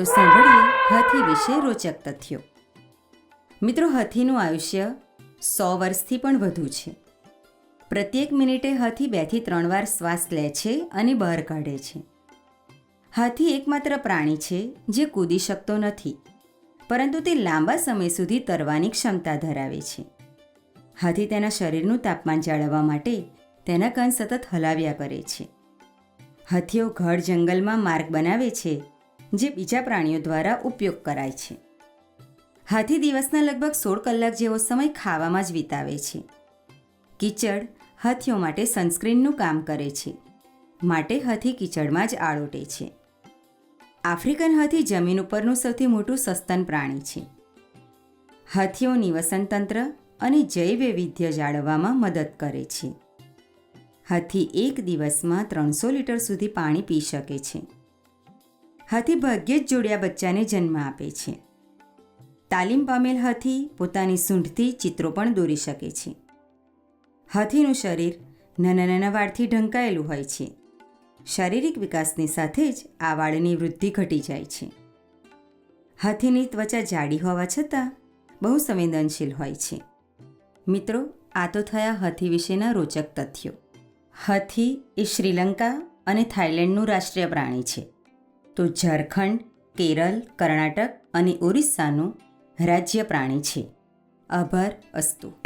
તો સાંભળીએ હાથી વિશે રોચક તથ્યો. મિત્રો, હાથીનું આયુષ્ય સો વર્ષથી પણ વધુ છે. પ્રત્યેક મિનિટે હાથી બેથી ત્રણ વાર શ્વાસ લે છે અને બહાર કાઢે છે. હાથી એકમાત્ર પ્રાણી છે જે કૂદી શકતો નથી, પરંતુ તે લાંબા સમય સુધી તરવાની ક્ષમતા ધરાવે છે. હાથી તેના શરીરનું તાપમાન જાળવવા માટે તેના કાન સતત હલાવ્યા કરે છે. હાથીઓ ઘર જંગલમાં માર્ગ બનાવે છે જે બીજા પ્રાણીઓ દ્વારા ઉપયોગ કરાય છે. હાથી દિવસના લગભગ સોળ કલાક જેવો સમય ખાવામાં જ વિતાવે છે. કીચડ હાથીઓ માટે સનસ્ક્રીનનું કામ કરે છે. માટે હાથી કીચડમાં જ આળોટે છે. આફ્રિકન હાથી જમીન ઉપરનું સૌથી મોટું સસ્તન પ્રાણી છે. હાથીઓ નિવસન તંત્ર અને જૈવ વૈવિધ્ય જાળવવામાં મદદ કરે છે. હાથી એક દિવસમાં ત્રણસો લીટર સુધી પાણી પી શકે છે. હાથી ભાગ્યે જ જોડ્યા બચ્ચાને જન્મ આપે છે. તાલીમ પામેલ હાથી પોતાની સૂંઢથી ચિત્રો પણ દોરી શકે છે. હાથીનું શરીર નાના નાના વાળથી ઢંકાયેલું હોય છે. શારીરિક વિકાસની સાથે જ આ વાળની વૃદ્ધિ ઘટી જાય છે. હાથીની ત્વચા જાડી હોવા છતાં બહુ સંવેદનશીલ હોય છે. મિત્રો, આ તો થયા હાથી વિશેના રોચક તથ્યો. હાથી એ શ્રીલંકા અને થાઇલેન્ડનું રાષ્ટ્રીય પ્રાણી છે. તો ઝારખંડ કેરળ કર્ણાટક અને ઓરિસ્સાનું રાજ્ય પ્રાણી છે. આભાર અસ્તુ.